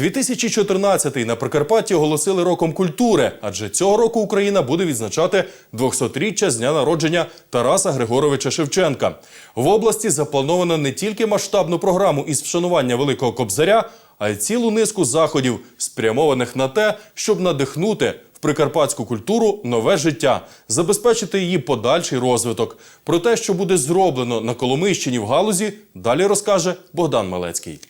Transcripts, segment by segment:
2014-й на Прикарпатті оголосили роком культури, адже цього року Україна буде відзначати 200-річчя з дня народження Тараса Григоровича Шевченка. В області заплановано не тільки масштабну програму із вшанування Великого Кобзаря, а й цілу низку заходів, спрямованих на те, щоб надихнути в прикарпатську культуру нове життя, забезпечити її подальший розвиток. Про те, що буде зроблено на Коломийщині в галузі, далі розкаже Богдан Малецький.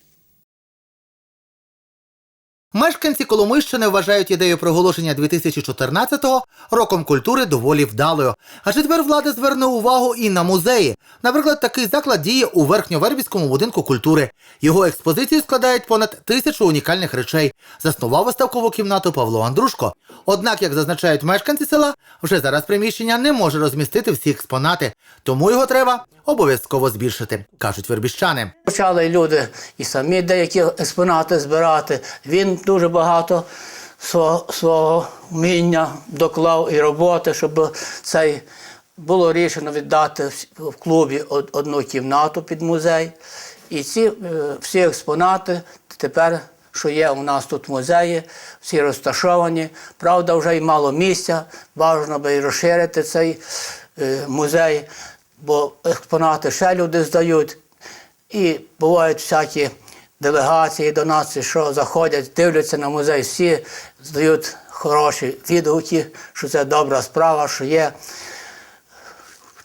Мешканці Коломийщини вважають ідею проголошення 2014-го роком культури доволі вдалою. Адже тепер влада зверне увагу і на музеї. Наприклад, такий заклад діє у Верхньовербівському будинку культури. Його експозицію складають понад тисячу унікальних речей. Заснував виставкову кімнату Павло Андрушко. Однак, як зазначають мешканці села, вже зараз приміщення не може розмістити всі експонати, тому його треба обов'язково збільшити, кажуть вербіщани. Почали люди і самі деякі експонати збирати. Він дуже багато свого, свого вміння доклав і роботи, щоб цей було рішено віддати в- клубі одну кімнату під музей. І ці е, всі експонати тепер, що є у нас тут в музеї, всі розташовані. Правда, вже й мало місця, бажано би і розширити цей е, музей, бо експонати ще люди здають. І бувають всякі делегації до нас, що заходять, дивляться на музей, всі здають хороші відгуки, що це добра справа, що є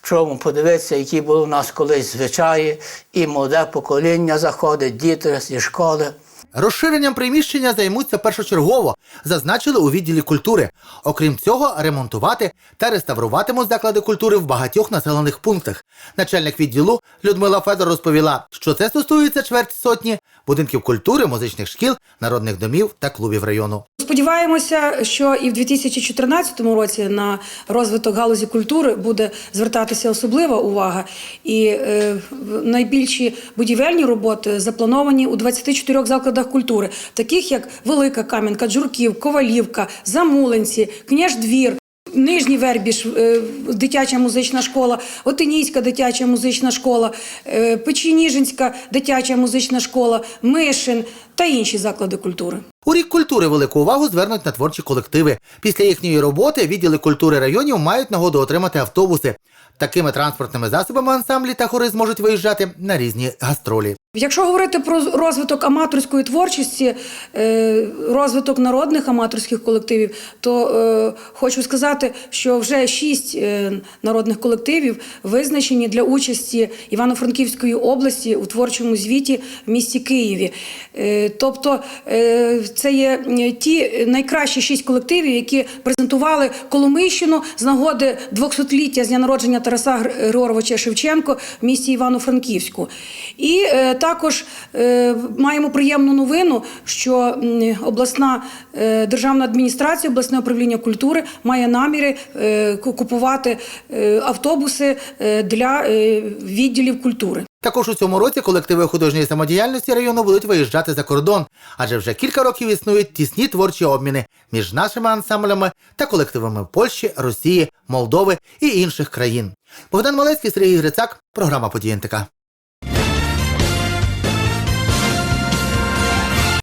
чому подивитися, які були у нас колись звичаї, і молоде покоління заходить, діти зі школи. Розширенням приміщення займуться першочергово, зазначили у відділі культури. Окрім цього, ремонтувати та реставруватимуть заклади культури в багатьох населених пунктах. Начальник відділу Людмила Федор розповіла, що це стосується чверть сотні будинків культури, музичних шкіл, народних домів та клубів району. Сподіваємося, що і в 2014 році на розвиток галузі культури буде звертатися особлива увага. І е, найбільші будівельні роботи заплановані у 24 закладах культури, таких як Велика Кам'янка, Джурків, Ковалівка, Замулинці, Княждвір. Нижній Вербіж, е, дитяча музична школа, Отинійська дитяча музична школа, е, Печеніжинська дитяча музична школа, Мишин та інші заклади культури. У рік культури велику увагу звернуть на творчі колективи. Після їхньої роботи відділи культури районів мають нагоду отримати автобуси. Такими транспортними засобами ансамблі та хори зможуть виїжджати на різні гастролі. Якщо говорити про розвиток аматорської творчості, е, розвиток народних аматорських колективів, то е, хочу сказати, що вже шість е, народних колективів визначені для участі Івано-Франківської області у творчому звіті в місті Києві. Тобто це є ті найкращі шість колективів, які презентували Коломийщину з нагоди 200-ліття з дня народження Тараса Гр- Григоровича Шевченко в місті Івано-Франківську. І також е, маємо приємну новину, що обласна е, державна адміністрація, обласне управління культури має наміри е, купувати автобуси для відділів культури. Також у цьому році колективи художньої самодіяльності району будуть виїжджати за кордон, адже вже кілька років існують тісні творчі обміни між нашими ансамблями та колективами Польщі, Росії, Молдови і інших країн. Богдан Малецький, Сергій Грицак, програма «Події НТК».